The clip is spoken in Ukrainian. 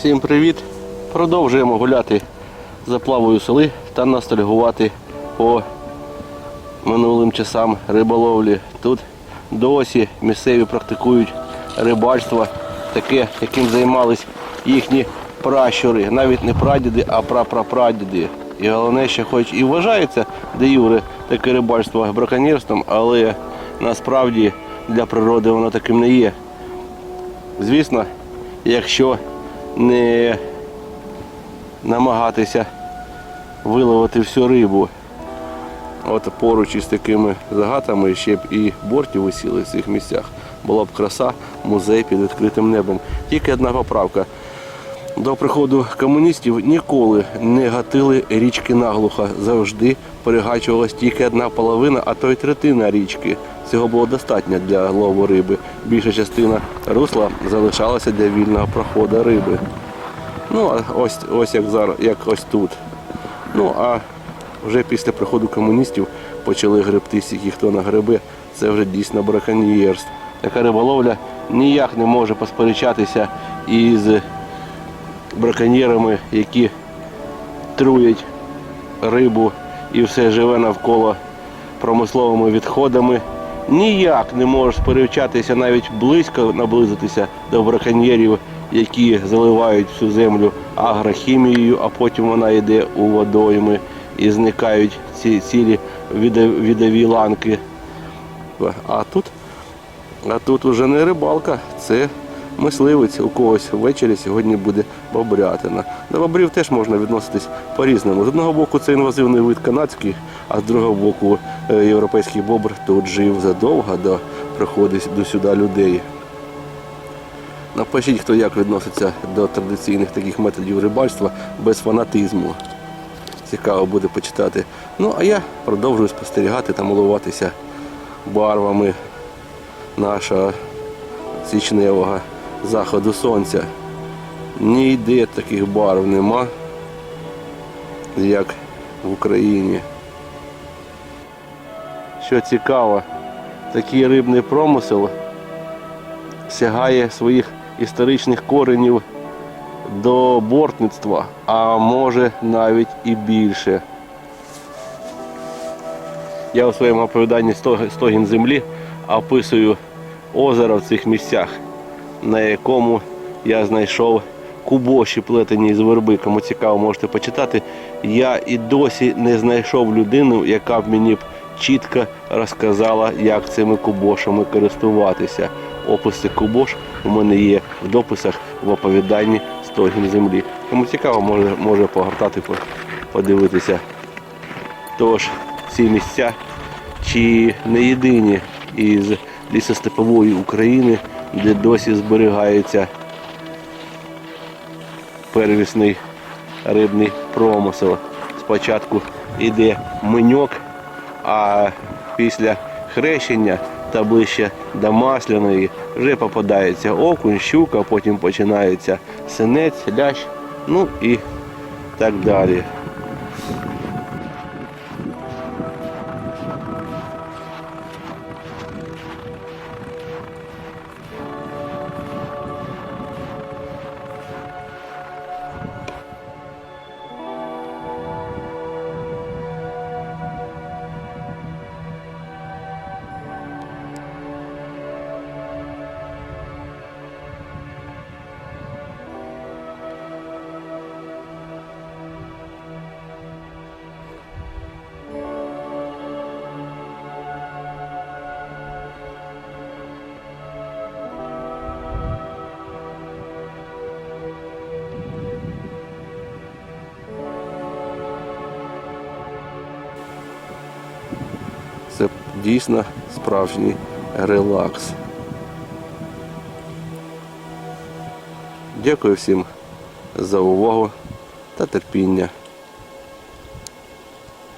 Всім привіт! Продовжуємо гуляти за плавою сели та ностальгувати по минулим часам риболовлі. Тут досі місцеві практикують рибальство, таке, яким займались їхні пращури. Навіть не прадіди, а прапрапрадіди. І головне, що хоч і вважається де юре таке рибальство браконьєрством, але насправді для природи воно таким не є. Звісно, якщо не намагатися виловити всю рибу. От поруч із такими загатами ще б і борті висіли в цих місцях. Була б краса, музей під відкритим небом. Тільки одна поправка. До приходу комуністів ніколи не гатили річки наглухо. Завжди перегачувалась тільки одна половина, а то й третина річки. Цього було достатньо для лову риби. Більша частина русла залишалася для вільного проходу риби. Ну, а ось, ось як зараз, як ось тут. Ну, а вже після приходу комуністів почали гребти всіх, хто на гриби. Це вже дійсно браконьєрство. Така риболовля ніяк не може посперечатися із браконьєрами, які труять рибу і все живе навколо промисловими відходами. Ніяк не може сперечатися навіть близько наблизитися до браконьєрів, які заливають всю землю агрохімією, а потім вона йде у водойми і зникають ці цілі відові ланки. А тут, а тут уже не рибалка, це мисливець. У когось ввечері сьогодні буде бобрятина. До бобрів теж можна відноситись по-різному. З одного боку це інвазивний вид канадський, а з другого боку е, європейський бобр тут жив задовго до приходу до сюди людей. Напишіть, хто як відноситься до традиційних таких методів рибальства без фанатизму. Цікаво буде почитати. Ну, а я продовжую спостерігати та милуватися барвами нашого січневого заходу сонця. Ніде таких барв нема, як в Україні. Що цікаво, такий рибний промисел сягає своїх історичних коренів до бортництва, а може навіть і більше. Я у своєму оповіданні Стогін землі описую озеро в цих місцях, на якому я знайшов кубоші плетені з верби. Кому цікаво, можете почитати. Я і досі не знайшов людину, яка б мені б чітко розказала, як цими кубошами користуватися. Опис цих кубош у мене є в дописах в оповіданні Стогін землі. Кому цікаво, може, може погортати, подивитися. Тож ці місця чи не єдині із лісостепової України, де досі зберігається первісний рибний промисел. Спочатку йде меньок, а після хрещення та ближче до масляної вже попадається окунь, щука, потім починається синець, лящ, ну і так далі. Це дійсно справжній релакс. Дякую всім за увагу та терпіння.